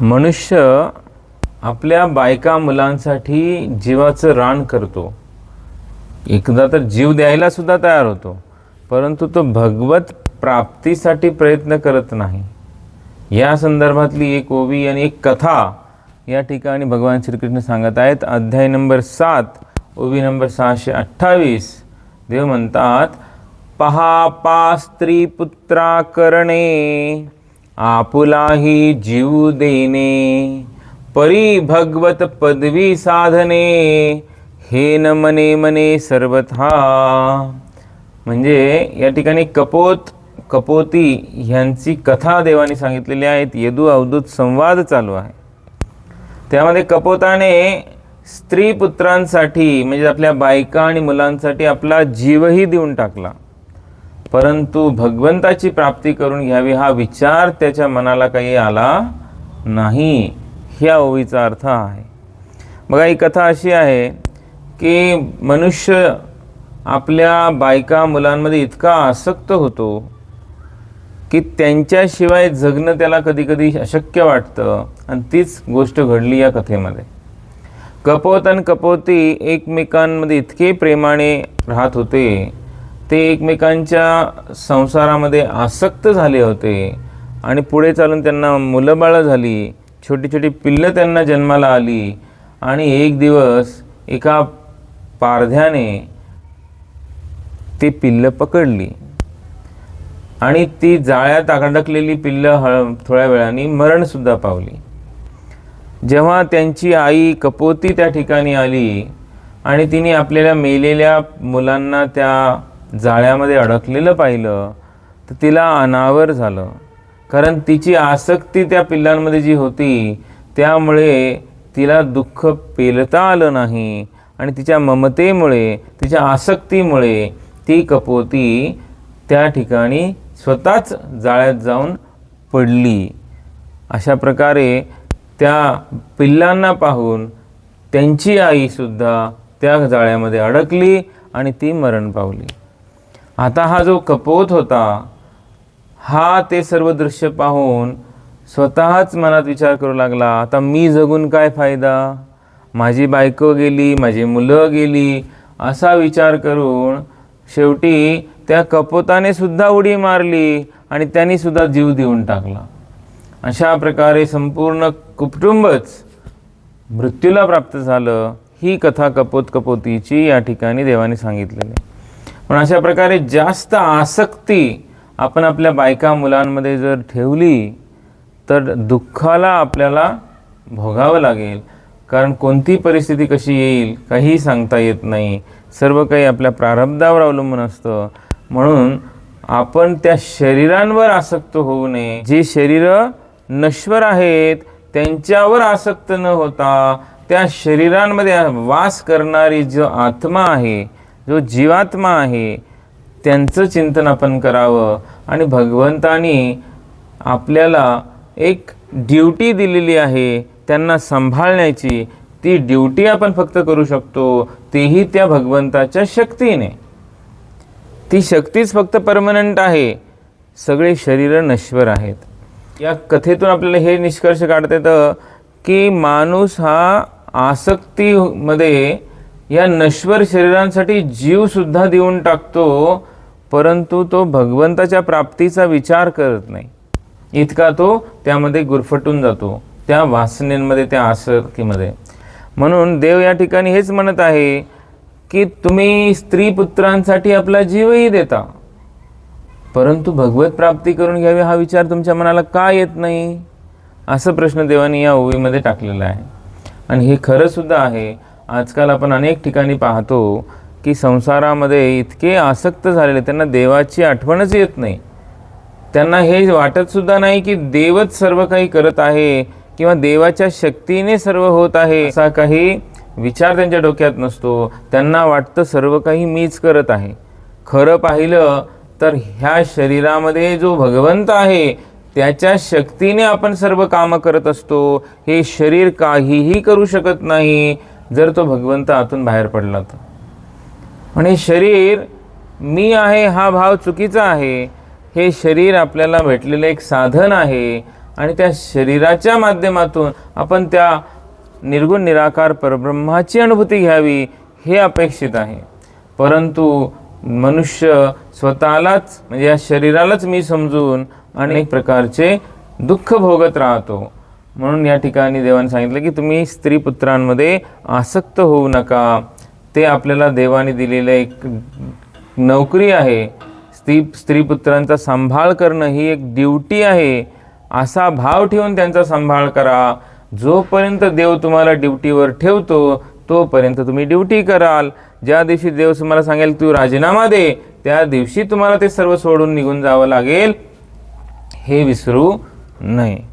मनुष्य आपल्या बायका मुलांसाठी जीवाचं रान करतो. एकदा तर जीव द्यायला सुद्धा तयार होतो परंतु तो भगवत प्राप्तीसाठी प्रयत्न करत नाही. या संदर्भातली एक ओवी आणि एक कथा या ठिकाणी भगवान श्रीकृष्ण सांगत आहेत. अध्याय नंबर सात ओवी नंबर सहाशे अठ्ठावीस. देव म्हणतात पहा पा स्त्री पुत्रा करणे. आपुलाही जीव देणे. परी भगवत पदवी साधने. हे न मने मने सर्वथा. म्हणजे या ठिकाणी कपोत कपोती ह्यांची कथा देवाने सांगितलेली आहेत. यदू अवधूत संवाद चालू आहे. त्यामध्ये कपोताने स्त्री पुत्रांसाठी म्हणजे आपल्या बायका आणि मुलांसाठी आपला जीवही देऊन टाकला. परंतु भगवंताची प्राप्ती करून घ्यावी हा विचार त्याच्या मनाला काही आला नाही. ह्या ओवीचा अर्थ आहे. बघा ही कथा अशी आहे की मनुष्य आपल्या बायका मुलांमध्ये इतका आसक्त होतो की त्यांच्याशिवाय जगणं त्याला कधी कधी अशक्य वाटतं. आणि तीच गोष्ट घडली या कथेमध्ये. कपोत आणि कपोती एकमेकांमध्ये इतके प्रेमाने राहत होते. ते एकमेकांच्या संसारामध्ये आसक्त झाले होते आणि पुढे चालून त्यांना मुलंबाळं झाली छोटी छोटी पिल्लं त्यांना जन्माला आली आणि एक दिवस एका पारध्याने ती पिल्लं पकडली. आणि ती जाळ्यात अडकलेली पिल्लं हळ थोड्या वेळाने मरणसुद्धा पावली. जेव्हा त्यांची आई कपोती त्या ठिकाणी आली आणि तिने आपल्याला मेलेल्या मुलांना त्या जाळ्यामध्ये अडकलेलं पाहिलं तर तिला अनावर झालं. कारण तिची आसक्ती त्या पिल्लांमध्ये जी होती त्यामुळे तिला दुःख पेलता आलं नाही. आणि तिच्या ममतेमुळे तिच्या आसक्तीमुळे ती कपोती त्या ठिकाणी स्वतःच जाळ्यात जाऊन पडली. अशा प्रकारे त्या पिल्लांना पाहून त्यांची आईसुद्धा त्या जाळ्यामध्ये अडकली आणि ती मरण पावली. आता हा जो कपोत होता हा ते सर्व दृश्य पाहून स्वतःच मनात विचार करू लागला आता मी जगून काय फायदा? माझी बायको गेली माझी मुलं गेली असा विचार करून शेवटी त्या कपोताने सुद्धा उडी मारली आणि त्यांनी सुद्धा जीव देऊन टाकला. अशा प्रकारे संपूर्ण कुटुंबच मृत्यूला प्राप्त झालं ही कथा कपोत कपोतीची या ठिकाणी देवाने सांगितलेली आहे. पण अशा प्रकारे जास्त आसक्ती आपण आपल्या बायका मुलांमध्ये जर ठेवली तर दुःखाला आपल्याला भोगावं लागेल. कारण कोणती परिस्थिती कशी येईल काहीही सांगता येत नाही. सर्व काही आपल्या प्रारब्धावर अवलंबून असतं. म्हणून आपण त्या शरीरांवर आसक्त होऊ नये. जे शरीरं नश्वर आहेत त्यांच्यावर आसक्त न होता त्या शरीरांमध्ये वास करणारी जो आत्मा आहे जो जीवात्मा आहे त्यांचं चिंतन आपण करावं. आणि भगवंतानी आपल्याला एक ड्युटी दिलेली आहे त्यांना सांभाळण्याची. ती ड्युटी आपण फक्त करू शकतो तीही त्या भगवंताच्या शक्तीने. ती शक्तीच फक्त परमनंट आहे. सगळे शरीर नश्वर आहेत. या कथेतून आपल्याला हे निष्कर्ष काढता येतं की माणूस हा आसक्तीमध्ये या नश्वर शरीरांसाठी जीवसुद्धा देऊन टाकतो परंतु तो भगवंताच्या प्राप्तीचा विचार करत नाही. इतका तो त्यामध्ये गुरफटून जातो त्या वासनेमध्ये त्या आसक्तीमध्ये. म्हणून देव या ठिकाणी हेच म्हणत आहे की तुम्ही स्त्री पुत्रांसाठी आपला जीवही देता परंतु भगवत प्राप्ती करून घ्यावी हा विचार तुमच्या मनाला का येत नाही? असं प्रश्न देवाने या ओवीमध्ये टाकलेला आहे. आणि हे खरंसुद्धा आहे आजकाल आपण अनेक ठिकाणी पाहतो की संसारामध्ये इतके आसक्त झालेले त्यांना देवाची आठवणच येत नाही. त्यांना हे वाटतसुद्धा नाही की देवच सर्व काही करत आहे किंवा देवाच्या शक्तीने सर्व होत आहे असा काही विचार त्यांच्या डोक्यात नसतो. त्यांना वाटतं सर्व काही मीच करत आहे. खरं पाहिलं तर ह्या शरीरामध्ये जो भगवंत आहे त्याच्या शक्तीने आपण सर्व कामं करत असतो. हे शरीर काहीही करू शकत नाही. जर तो भगवंत आतून बाहेर पडला तर. आणि शरीर मी आहे हा भाव चुकीचा आहे हे शरीर आपल्याला भेटलेलं एक साधन आहे आणि त्या शरीराच्या माध्यमातून आपण त्या निर्गुण निराकार परब्रह्माची अनुभूती घ्यावी हे अपेक्षित आहे. परंतु मनुष्य स्वतःलाच म्हणजे या शरीरालाच मी समजून अनेक प्रकारचे दुःख भोगत राहतो. म्हणून या ठिकाणी देवाने सांगितलं की तुम्ही स्त्री पुत्रांमध्ये आसक्त होऊ नका. ते आपल्याला देवाने दिलेलं एक नोकरी आहे. स्त्री स्त्री पुत्रांचा सांभाळ करणं ही एक ड्युटी आहे. असा भाव ठेवून त्यांचा सांभाळ करा. जोपर्यंत देव तुम्हाला ड्युटीवर ठेवतो तोपर्यंत तुम्ही ड्युटी कराल. ज्या दिवशी देव तुम्हाला सांगेल तू राजीनामा दे त्या दिवशी तुम्हाला ते सर्व सोडून निघून जावं लागेल. हे विसरू नये.